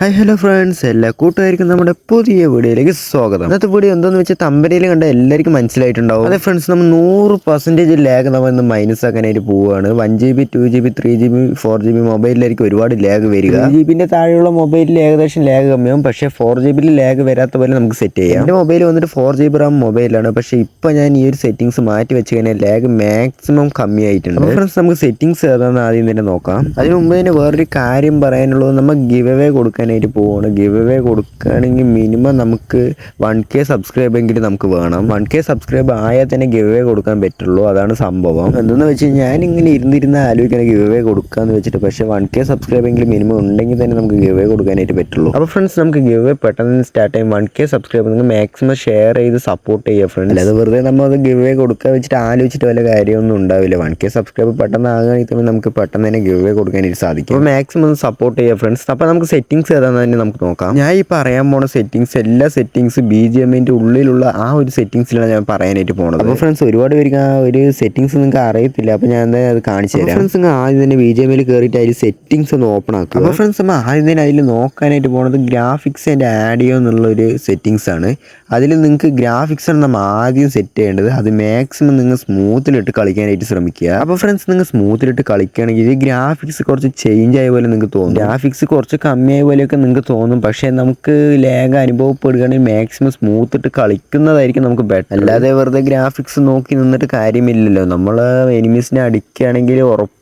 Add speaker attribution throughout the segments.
Speaker 1: Hi hello friends എല്ലാ കൂട്ടുകാർക്കും നമ്മുടെ പുതിയ വീഡിയോയിലേക്ക് സ്വാഗതം. ഇന്നത്തെ വീഡിയോ എന്താണെന്ന് വെച്ചാൽ തമ്പനിയിൽ കണ്ട എല്ലാവർക്കും മനസ്സിലായിട്ടുണ്ടാവും. അതെ ഫ്രണ്ട്സ് നമ്മൾ നൂറ് പെർസെന്റേജ് ലാഗ് നമ്മൾ ഇന്ന് മൈനസ് ആക്കാനായിട്ട് പോവുകയാണ് one G B two G B three G B four G B മൊബൈലിലായിരിക്കും ഒരുപാട് ലാഗ് വരിക. ജി ബിന്റെ താഴെയുള്ള മൊബൈലിൽ ഏകദേശം ലാഗ് കമ്മിയാവും. പക്ഷേ ഫോർ ജി ബിയിൽ ലാഗ് വരാത്ത പോലെ നമുക്ക് സെറ്റ് ചെയ്യാം. എന്റെ മൊബൈൽ വന്നിട്ട് ഫോർ ജി ബി റാം മൊബൈലാണ് പക്ഷേ ഇപ്പോൾ ഞാൻ ഈ ഒരു സെറ്റിംഗ്സ് മാറ്റി വെച്ച് കഴിഞ്ഞാൽ ലാഗ് മാക്സിമം കമ്മിയായിട്ടുണ്ട്. ഫ്രണ്ട്സ് നമുക്ക് സെറ്റിംഗ്സ് ഏതാണെന്ന് ആദ്യം തന്നെ നോക്കാം. അതിന് മുമ്പ് തന്നെ വേറൊരു കാര്യം പറയാനുള്ളത് നമ്മൾ ഗിവ് അവേ കൊടുക്കാനായിട്ട് പോവാണ്. ഗിവ് അവേ കൊടുക്കുകയാണെങ്കിൽ മിനിമം നമുക്ക് വൺ കെ സബ്സ്ക്രൈബ് എങ്കിലും നമുക്ക് വേണം. വൺ കെ സബ്സ്ക്രൈബ് ആയാൽ തന്നെ ഗിവ് അവേ കൊടുക്കാൻ പറ്റുള്ളൂ. അതാണ് സംഭവം. എന്തെന്ന് വെച്ച് കഴിഞ്ഞാൽ ഞാനിങ്ങനെ ഇരുന്നിരുന്ന് ആലോചിക്കണം ഗിവ് അവേ കൊടുക്കാന്ന് വെച്ചിട്ട്. പക്ഷേ വൺ കെ സബ്സ്ക്രൈബ് എങ്കിലും മിനിമം ഉണ്ടെങ്കിൽ തന്നെ നമുക്ക് ഗിവ് അവേ കൊടുക്കാനായിട്ട് പറ്റുള്ളൂ. അപ്പോൾ ഫ്രണ്ട്സ് നമുക്ക് ഗിവ് അവേ പെട്ടെന്ന് സ്റ്റാർട്ട് ചെയ്യും വൺ കെ സബ്സ്ക്രൈബ് നിങ്ങൾ മാക്സിമം ഷെയർ ചെയ്ത് സപ്പോർട്ട് ചെയ്യുക ഫ്രണ്ട്സ് അല്ലാതെ വെറുതെ നമ്മൾ അത് ഗിവ് അവേ കൊടുക്കാൻ വെച്ചിട്ട് ആലോചിച്ചിട്ട് വല്ല കാര്യമൊന്നും ഉണ്ടാവില്ല. വൺ കെ സബ്സ്ക്രൈബ് പെട്ടെന്ന് ആകുകയാണെങ്കിൽ നമുക്ക് പെട്ടെന്ന് തന്നെ ഗിവ് അവേ കൊടുക്കാനായിട്ട് സാധിക്കും. അപ്പോൾ മാക്സിമം സപ്പോർട്ട് ചെയ്യുക ഫ്രണ്ട്സ് അപ്പോൾ നമുക്ക് സെറ്റിംഗ്സ് ഏതാണെന്ന് തന്നെ നമുക്ക് നോക്കാം. ഞാൻ ഈ പറയാൻ പോണ സെറ്റിംഗ്സ് എല്ലാ സെറ്റിംഗ്സ് ബി ജി എമ്മിന്റെ ഉള്ളിലുള്ള ആ ഒരു സെറ്റിംഗ്സിലാണ് ഞാൻ പറയാനായിട്ട് പോണത്. അപ്പോൾ ഫ്രണ്ട്സ് ഒരുപാട് പേർക്ക് ആ ഒരു സെറ്റിംഗ്സ് നിങ്ങൾക്ക് അറിയത്തില്ല. അപ്പോൾ ഞാൻ എന്തായാലും അത് കാണിച്ചു തരാം. ഫ്രണ്ട്സ് നിങ്ങൾ ആദ്യം തന്നെ ബി ജി എമ്മിൽ കയറിയിട്ട് അതിൽ സെറ്റിംഗ്സ് ഒന്ന് ഓപ്പൺ ആക്കുക. അപ്പോൾ ഫ്രണ്ട്സ് നമ്മൾ ആദ്യം തന്നെ അതിൽ നോക്കാനായിട്ട് പോണത് ഗ്രാഫിക്സ് ആൻഡ് ആഡിയോ എന്നുള്ളൊരു സെറ്റിംഗ്സ് ആണ്. അതിൽ നിങ്ങൾക്ക് ഗ്രാഫിക്സ് ആണ് നമ്മൾ ആദ്യം സെറ്റ് ചെയ്യേണ്ടത്. അത് മാക്സിമം നിങ്ങൾ സ്മൂത്തിലിട്ട് കളിക്കാനായിട്ട് ശ്രമിക്കുക. അപ്പോൾ ഫ്രണ്ട്സ് നിങ്ങൾ സ്മൂത്തിലിട്ട് കളിക്കുകയാണെങ്കിൽ ഗ്രാഫിക്സ് കുറച്ച് ചേഞ്ച് ആയ പോലെ നിങ്ങൾക്ക് തോന്നും. ഗ്രാഫിക്സ് കുറച്ച് കമ്മിയായ പോലെയൊക്കെ നിങ്ങൾക്ക് തോന്നും. പക്ഷേ നമുക്ക് ലാഗ് അനുഭവപ്പെടുകയാണെങ്കിൽ മാക്സിമം സ്മൂത്ത് ഇട്ട് കളിക്കുന്നതായിരിക്കും നമുക്ക് ബെറ്റർ അല്ലാതെ വെറുതെ ഗ്രാഫിക്സ് നോക്കി നിന്നിട്ട് കാര്യമില്ലല്ലോ. നമ്മൾ എനിമീസിനെ അടിക്കുകയാണെങ്കിൽ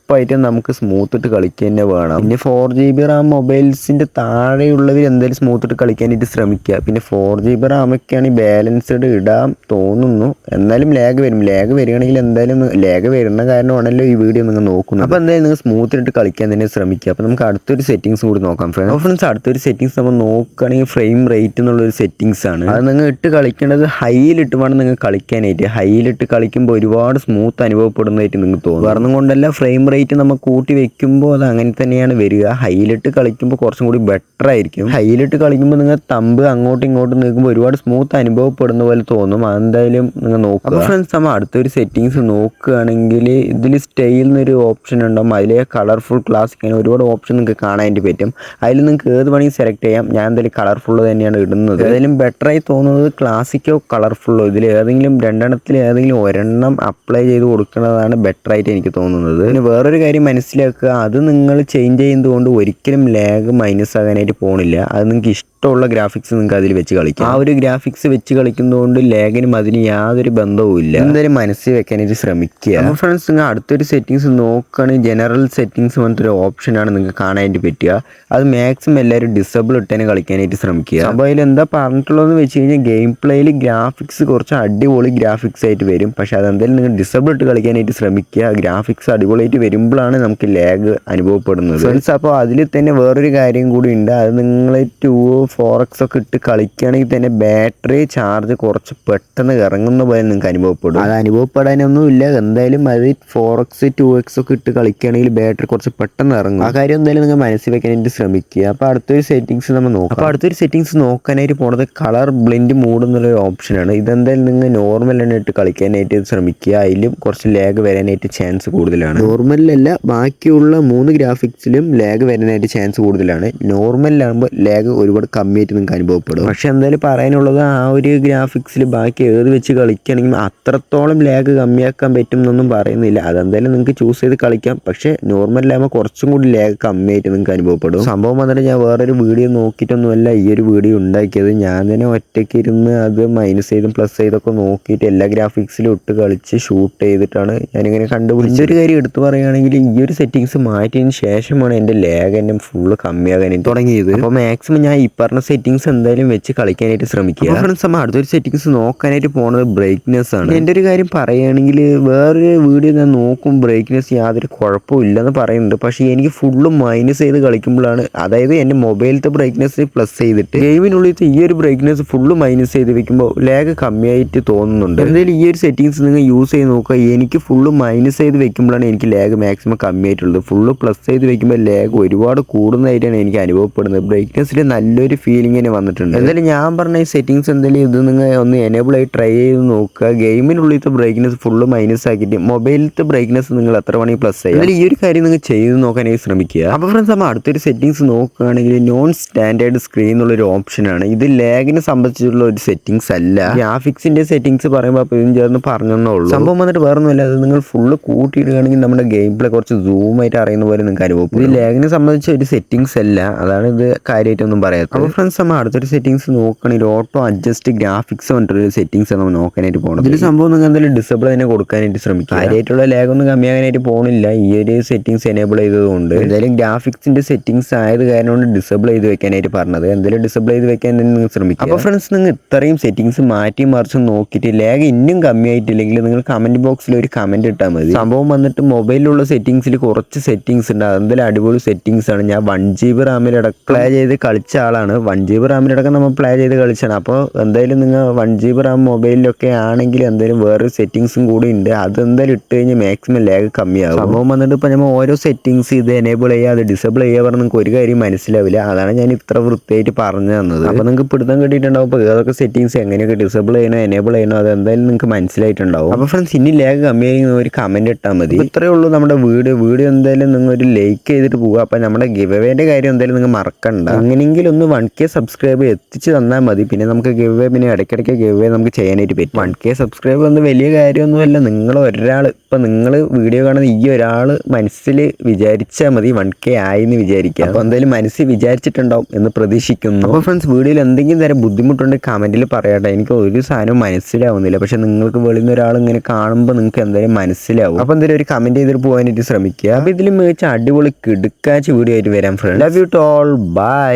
Speaker 1: ഉറപ്പായിട്ടും നമുക്ക് സ്മൂത്ത് ഇട്ട് കളിക്കുക തന്നെ വേണം. പിന്നെ ഫോർ ജി ബി റാം മൊബൈൽസിന്റെ താഴെയുള്ളവർ എന്തായാലും സ്മൂത്ത് ഇട്ട് കളിക്കാനായിട്ട് ശ്രമിക്കുക. പിന്നെ ഫോർ ജി ബി റാമൊക്കെയാണ് ബാലൻസ്ഡ് ഇടാൻ തോന്നുന്നു. എന്നാലും ലാഗ് വരും. ലാഗ് വരികയാണെങ്കിൽ എന്തായാലും ലാഗ് വരുന്ന കാരണമാണല്ലോ ഈ വീഡിയോ നിങ്ങൾ നോക്കുന്നത്. അപ്പോൾ എന്തായാലും നിങ്ങൾ സ്മൂത്ത് ഇട്ട് കളിക്കാൻ തന്നെ ശ്രമിക്കുക. അപ്പോൾ നമുക്ക് അടുത്തൊരു സെറ്റിംഗ്സ് കൂടി നോക്കാം ഫ്രണ്ട്സ് ഫ്രണ്ട്സ് അടുത്തൊരു സെറ്റിംഗ്സ് നമ്മൾ നോക്കുകയാണെങ്കിൽ ഫ്രെയിം റേറ്റ് എന്നുള്ളൊരു സെറ്റിംഗ്സ് ആണ്. അത് നിങ്ങൾ ഇട്ട് കളിക്കേണ്ടത് ഹൈയിലിട്ട് വേണം നിങ്ങൾ കളിക്കാനായിട്ട്. ഹൈയിലിട്ട് കളിക്കുമ്പോൾ ഒരുപാട് സ്മൂത്ത് അനുഭവപ്പെടുന്നതായിട്ട് നിങ്ങൾക്ക് തോന്നും. കാരണം കൊണ്ടല്ല ഫ്രെയിം റേറ്റ് നമ്മൾ കൂട്ടി വെക്കുമ്പോൾ അത് അങ്ങനെ തന്നെയാണ് വരിക. ഹൈലൈറ്റ് കളിക്കുമ്പോൾ കുറച്ചും കൂടി ബെറ്റർ ആയിരിക്കും. ഹൈലൈറ്റ് കളിക്കുമ്പോൾ നിങ്ങൾ തമ്പ് അങ്ങോട്ടും ഇങ്ങോട്ടും നിൽക്കുമ്പോൾ ഒരുപാട് സ്മൂത്ത് അനുഭവപ്പെടുന്ന പോലെ തോന്നും. അതെന്തായാലും നിങ്ങൾ നോക്കുക. അപ്പോൾ ഫ്രണ്ട്സ് നമ്മൾ അടുത്തൊരു സെറ്റിങ്സ് നോക്കുകയാണെങ്കിൽ ഇതിൽ സ്റ്റൈൽ എന്നൊരു ഓപ്ഷൻ ഉണ്ടാകും അതിലെ കളർഫുൾ ക്ലാസിക് അങ്ങനെ ഒരുപാട് ഓപ്ഷൻ നിങ്ങൾക്ക് കാണാനായിട്ട് പറ്റും. അതിൽ നിങ്ങൾക്ക് ഏത് വേണമെങ്കിൽ സെലക്ട് ചെയ്യാം. ഞാൻ എന്തായാലും കളർഫുൾ തന്നെയാണ് ഇടുന്നത്. ഏതായാലും ആയി തോന്നുന്നത് ക്ലാസിക്കോ കളർഫുള്ളോ ഇതിൽ ഏതെങ്കിലും രണ്ടെണ്ണത്തിൽ ഏതെങ്കിലും ഒരെണ്ണം അപ്ലൈ ചെയ്ത് കൊടുക്കുന്നതാണ് ബെറ്റർ ആയിട്ട് എനിക്ക് തോന്നുന്നത്. പിന്നെ വേറൊരു കാര്യം മനസ്സിലാക്കുക. അത് നിങ്ങൾ ചേഞ്ച് ചെയ്യുന്നതുകൊണ്ട് ഒരിക്കലും ലാഗ് മൈനസ് ആകാനായിട്ട് പോകണില്ല അത് നിങ്ങൾക്ക് ഇഷ്ടമുള്ള ഗ്രാഫിക്സ് നിങ്ങൾക്ക് അതിൽ വെച്ച് കളിക്കാം. ആ ഒരു ഗ്രാഫിക്സ് വെച്ച് കളിക്കുന്നതുകൊണ്ട് ലാഗിനും അതിന് യാതൊരു ബന്ധവും ഇല്ല എന്തായാലും മനസ്സിൽ വെക്കാനായിട്ട് ശ്രമിക്കുക. ഫ്രണ്ട്സ് നിങ്ങൾ അടുത്തൊരു സെറ്റിങ്സ് നോക്കുകയാണെങ്കിൽ ജനറൽ സെറ്റിങ്സ് പോലത്തെ ഒരു ഓപ്ഷനാണ് നിങ്ങൾക്ക് കാണാനായിട്ട് പറ്റുക. അത് മാക്സിമം എല്ലാവരും ഡിസബിൾ ഇട്ടേനെ കളിക്കാനായിട്ട് ശ്രമിക്കുക. അപ്പോൾ അതിൽ എന്താ പറഞ്ഞിട്ടുള്ളതെന്ന് വെച്ച് കഴിഞ്ഞാൽ ഗെയിം പ്ലേയിൽ ഗ്രാഫിക്സ് കുറച്ച് അടിപൊളി ഗ്രാഫിക്സ് ആയിട്ട് വരും. പക്ഷേ അതെന്തായാലും നിങ്ങൾ ഡിസബിൾ ഇട്ട് കളിക്കാനായിട്ട് ശ്രമിക്കുക. ഗ്രാഫിക്സ് അടിപൊളിയായിട്ട് വരുമ്പോഴാണ് നമുക്ക് ലാഗ് അനുഭവപ്പെടുന്നത്. ഫ്രണ്ട്സ് അപ്പോൾ അതിൽ തന്നെ വേറൊരു കാര്യം കൂടി ഉണ്ട്. അത് നിങ്ങളെ ടു ഫോർ എക്സ് ഒക്കെ ഇട്ട് കളിക്കുകയാണെങ്കിൽ തന്നെ ബാറ്ററി ചാർജ് കുറച്ച് പെട്ടെന്ന് ഇറങ്ങുന്ന പോലെ നിങ്ങൾക്ക് അനുഭവപ്പെടും. അത് അനുഭവപ്പെടാനൊന്നും ഇല്ല എന്തായാലും അത് ഫോർ എക്സ് ടു എക്സ് ഒക്കെ ഇട്ട് കളിക്കുകയാണെങ്കിൽ ബാറ്ററി കുറച്ച് പെട്ടെന്ന് ഇറങ്ങും. ആ കാര്യം എന്തായാലും നിങ്ങൾ മനസ്സിൽ വെക്കാനായിട്ട് ശ്രമിക്കുക. അപ്പോൾ അടുത്തൊരു സെറ്റിങ്സ് നമ്മൾ നോക്കാം. അപ്പോൾ അടുത്തൊരു സെറ്റിങ്സ് നോക്കാനായിട്ട് പോണത് കളർ ബ്ലെൻഡ് മൂഡ് എന്നുള്ളൊരു ഓപ്ഷനാണ് ഇതെന്തായാലും നിങ്ങൾ നോർമൽ തന്നെ ഇട്ട് കളിക്കാനായിട്ട് ശ്രമിക്കുക. അതിലും കുറച്ച് ലാഗ് വരാനായിട്ട് ചാൻസ് കൂടുതലാണ്. നോർമലിലല്ല ബാക്കിയുള്ള മൂന്ന് ഗ്രാഫിക്സിലും ലാഗ് വരാനായിട്ട് ചാൻസ് കൂടുതലാണ്. നോർമലിലാകുമ്പോൾ ലാഗ് ഒരുപാട് കമ്മിയായിട്ട് നിങ്ങൾക്ക് അനുഭവപ്പെടും. പക്ഷേ എന്തായാലും പറയാനുള്ളത് ആ ഒരു ഗ്രാഫിക്സിൽ ബാക്കി ഏത് വെച്ച് കളിക്കുകയാണെങ്കിൽ അത്രത്തോളം ലാഗ് കമ്മിയാക്കാൻ പറ്റും എന്നൊന്നും പറയുന്നില്ല. അതെന്തായാലും നിങ്ങൾക്ക് ചൂസ് ചെയ്ത് കളിക്കാം. പക്ഷേ ആകുമ്പോൾ കുറച്ചും കൂടി ലാഗ് കമ്മിയായിട്ട് നിങ്ങൾക്ക് അനുഭവപ്പെടും. സംഭവം വന്നിട്ട് ഞാൻ വേറൊരു വീഡിയോ നോക്കിയിട്ടൊന്നുമല്ല. ഈ ഒരു വീഡിയോ ഉണ്ടാക്കിയത്. ഞാൻ തന്നെ ഒറ്റയ്ക്ക് ഇരുന്ന് അത് മൈനസ് ചെയ്തും പ്ലസ് ചെയ്തൊക്കെ നോക്കിയിട്ട് എല്ലാ ഗ്രാഫിക്സിലും ഇട്ട് കളിച്ച് ഷൂട്ട് ചെയ്തിട്ടാണ് ഞാനിങ്ങനെ കണ്ടുപിടിച്ച ഒരു കാര്യം എടുത്തു പറയുകയാണെങ്കിൽ ഈ ഒരു സെറ്റിങ്സ് മാറ്റിയതിന് ശേഷമാണ് എന്റെ ലാഗ് എന്നെ ഫുള്ള് കമ്മിയാകാൻ തുടങ്ങിയത്. അപ്പോൾ മാക്സിമം ഞാൻ ഈ പറഞ്ഞ സെറ്റിങ്സ് എന്തായാലും വെച്ച് കളിക്കാനായിട്ട് ശ്രമിക്കുക. ഫ്രണ്ട്സ് നമ്മൾ അടുത്തൊരു സെറ്റിങ്സ് നോക്കാനായിട്ട് പോണത് ബ്രേക്ക്നെസ് ആണ്. എന്റെ ഒരു കാര്യം പറയുകയാണെങ്കിൽ വേറൊരു വീഡിയോ ഞാൻ നോക്കും ബ്രേക്ക്നെസ് യാതൊരു കുഴപ്പമില്ലെന്ന് പറയുന്നുണ്ട്. പക്ഷേ എനിക്ക് ഫുള്ള് മൈനസ് ചെയ്ത് കളിക്കുമ്പോഴാണ് അതായത് എന്റെ മൊബൈലത്തെ ബ്രേക്ക്നെസ് പ്ലസ് ചെയ്തിട്ട് ഗെയിമിനുള്ളിൽ ഈ ഒരു ബ്രേക്ക്നെസ് ഫുള്ള് മൈനസ് ചെയ്ത് വെക്കുമ്പോൾ ലാഗ് കമ്മിയായിട്ട് തോന്നുന്നുണ്ട്. എന്തായാലും ഈ ഒരു സെറ്റിങ്സ് നിങ്ങൾ യൂസ് ചെയ്ത് നോക്കുക. എനിക്ക് ഫുള്ള് മൈനസ് ചെയ്ത് വെക്കുമ്പോഴാണ് എനിക്ക് ലാഗ് മാക്സിമം കമ്മിയായിട്ടുള്ളത്. ഫുള്ള് പ്ലസ് ചെയ്ത് വെക്കുമ്പോൾ ലാഗ് ഒരുപാട് കൂടുന്നതായിട്ടാണ് എനിക്ക് അനുഭവപ്പെടുന്നത്. ബ്രൈറ്റ്നെസ്സിൽ നല്ലൊരു ഒരു ഫീലിംഗ് തന്നെ വന്നിട്ടുണ്ട്. എന്തായാലും ഞാൻ പറഞ്ഞ ഈ സെറ്റിങ്സ് എന്തായാലും ഇത് നിങ്ങൾ ഒന്ന് എനേബിൾ ആയി ട്രൈ ചെയ്ത് നോക്കുക. ഗെയിമിനുള്ളിലത്തെ ബ്രേക്ക്നെസ് ഫുള്ള് മൈനസ് ആക്കിയിട്ട് മൊബൈലിലത്തെ ബ്രേക്ക്നെസ് നിങ്ങൾ എത്ര വേണമെങ്കിൽ പ്ലസ് ചെയ്യുക. എന്തായാലും ഈ ഒരു കാര്യം നിങ്ങൾ ചെയ്ത് നോക്കാനായി ശ്രമിക്കുക. അപ്പോൾ ഫ്രണ്ട്സ് നമ്മൾ അടുത്തൊരു സെറ്റിങ്സ് നോക്കുകയാണെങ്കിൽ നോൺ സ്റ്റാൻഡേർഡ് സ്ക്രീൻ എന്നുള്ളൊരു ഓപ്ഷനാണ് ഇത് ലാഗിനെ സംബന്ധിച്ചുള്ള ഒരു സെറ്റിങ്സ് അല്ല. ഗ്രാഫിക്സിന്റെ സെറ്റിങ്സ് പറയുമ്പോൾ അപ്പോൾ ഇതും ചേർന്ന് പറഞ്ഞെന്നേ ഉള്ളൂ. സംഭവം വന്നിട്ട് വേറെ ഒന്നുമില്ല അത് നിങ്ങൾ ഫുള്ള് കൂട്ടിയിടുകയാണെങ്കിൽ നമ്മുടെ ഗെയിം പ്ലേ കുറച്ച് ആയിട്ട് അറിയുന്ന പോലെ നിങ്ങൾക്ക് അനുഭവപ്പെടും. ഇത് ലാഗിനെ സംബന്ധിച്ച ഒരു സെറ്റിങ്സ് അല്ല. അതാണ് ഇത് കാര്യമായിട്ടൊന്നും പറയാത്തത്. അപ്പോൾ ഫ്രണ്ട്സ് നമ്മൾ അടുത്തൊരു സെറ്റിങ്സ് നോക്കുകയാണെങ്കിൽ ഓട്ടോ അഡ്ജസ്റ്റ് ഗ്രാഫിക്സ് പറഞ്ഞിട്ടൊരു സെറ്റിങ്സ് നമ്മൾ നോക്കാനായിട്ട് പോകണം ഇതിൽ സംഭവം നിങ്ങൾ എന്തായാലും ഡിസേബിൾ തന്നെ കൊടുക്കാനായിട്ട് ശ്രമിക്കുക. കാര്യമായിട്ടുള്ള ലാഗ് ഒന്നും കമ്മിയാകാനായിട്ട് പോകുന്നില്ല ഈ ഒരു സെറ്റിങ്സ് എനേബിൾ ചെയ്തതുകൊണ്ട്. എന്തായാലും ഗ്രാഫിക്സിന്റെ സെറ്റിങ്സ് ആയത് കാരണം കൊണ്ട് ഡിസേബിൾ ചെയ്ത് വെക്കാനായിട്ട് പറഞ്ഞത്. എന്തായാലും ഡിസേബിൾ ചെയ്ത് വെക്കാൻ തന്നെ നിങ്ങൾ ശ്രമിക്കുക. അപ്പോൾ ഫ്രണ്ട്സ് നിങ്ങൾ ഇത്രയും സെറ്റിങ്സ് മാറ്റി മറിച്ച് നോക്കിയിട്ട് ലാഗ് ഇന്നും കമ്മിയായിട്ടില്ലെങ്കിൽ നിങ്ങൾ കമന്റ് ബോക്സിൽ ഒരു കമന്റ് ഇട്ടാൽ മതി. സംഭവം വന്നിട്ട് മൊബൈലിലുള്ള സെറ്റിങ്സിൽ കുറച്ച് സെറ്റിങ്സ് ഉണ്ട്. അതെന്തായാലും അടിപൊളി സെറ്റിങ്സ് ആണ്. ഞാൻ വൺ ജി ബി റാമിൽ പ്ലേ ചെയ്ത് കളിച്ച ആളാണ്. വൺ ജി ബി റാമിലടക്കം നമ്മൾ പ്ലേ ചെയ്ത് കളിച്ചാണ്. അപ്പോൾ എന്തായാലും നിങ്ങൾ വൺ ജി ബി റാം മൊബൈലിലൊക്കെ ആണെങ്കിൽ എന്തായാലും വേറൊരു സെറ്റിങ്സും കൂടി ഉണ്ട് അത് എന്തായാലും ഇട്ട് കഴിഞ്ഞാൽ മാക്സിമം ലാഗ് കമ്മിയാകും സംഭവം വന്നിട്ട് ഇപ്പോൾ നമ്മൾ ഓരോ സെറ്റിങ്സ് ഇത് എനേബിൾ ചെയ്യുക അത് ഡിസേബിൾ ചെയ്യുക പറഞ്ഞാൽ നിങ്ങൾക്ക് ഒരു കാര്യം മനസ്സിലാവില്ല. അതാണ് ഞാൻ ഇത്ര വൃത്തിയായിട്ട് പറഞ്ഞു തന്നത്. അപ്പോൾ നിങ്ങൾക്ക് പിടുത്തം കിട്ടിയിട്ടുണ്ടാവും. അപ്പോൾ ഏതൊക്കെ സെറ്റിങ്സ് എങ്ങനെയൊക്കെ ഡിസേബിൾ ചെയ്യണോ എനേബിൾ ചെയ്യണോ അത് എന്തായാലും നിങ്ങൾക്ക് മനസ്സിലായിട്ടുണ്ടാവും. അപ്പോൾ ഫ്രണ്ട്സ് ഇനി ലാഗ് കമ്മിയായി ഒരു കമന്റ് ഇട്ടാൽ മതി. ഇത്രയേ ഉള്ളൂ നമ്മുടെ വീഡിയോ വീഡിയോ എന്തായാലും നിങ്ങൾ ഒരു ലൈക്ക് ചെയ്തിട്ട് പോകുക അപ്പോൾ നമ്മുടെ ഗിവ് അവേന്റെ കാര്യം എന്തായാലും നിങ്ങൾ മറക്കണ്ട. അങ്ങനെയെങ്കിലും ഒന്ന് വൺ കെ സബ്സ്ക്രൈബ് എത്തിച്ച് തന്നാൽ മതി. പിന്നെ നമുക്ക് ഗിവ് വേ പിന്നെ ഇടയ്ക്കിടയ്ക്ക് ഗിവ് വേ നമുക്ക് ചെയ്യാനായിട്ട് പറ്റും. വൺ കെ സബ്സ്ക്രൈബ് ഒന്നും വലിയ കാര്യമൊന്നുമല്ല. നിങ്ങൾ ഒരാൾ ഇപ്പം നിങ്ങൾ വീഡിയോ കാണുന്ന ഈ ഒരാൾ മനസ്സിൽ വിചാരിച്ചാൽ മതി വൺ കെ ആയി എന്ന് വിചാരിക്കുക. അപ്പോൾ എന്തായാലും മനസ്സിൽ വിചാരിച്ചിട്ടുണ്ടാവും എന്ന് പ്രതീക്ഷിക്കുന്നു. അപ്പോൾ ഫ്രണ്ട്സ് വീഡിയോയിൽ എന്തെങ്കിലും തരം ബുദ്ധിമുട്ടുണ്ട് കമന്റിൽ പറയട്ടെ. എനിക്ക് ഒരു സാധനവും മനസ്സിലാവുന്നില്ല. പക്ഷേ നിങ്ങൾക്ക് വെളിയിൽ നിന്ന് ഒരാൾ ഇങ്ങനെ കാണുമ്പോൾ നിങ്ങൾക്ക് എന്തായാലും മനസ്സിലാവും. അപ്പോൾ എന്തായാലും ഒരു കമന്റ് ചെയ്തിട്ട് പോകാനായിട്ട് ശ്രമിക്കുക. അപ്പോൾ ഇതിൽ മികച്ച അടിപൊളി കിടുക്കാച്ച് വീഡിയോ ആയിട്ട് വരാം friend love you tall all bye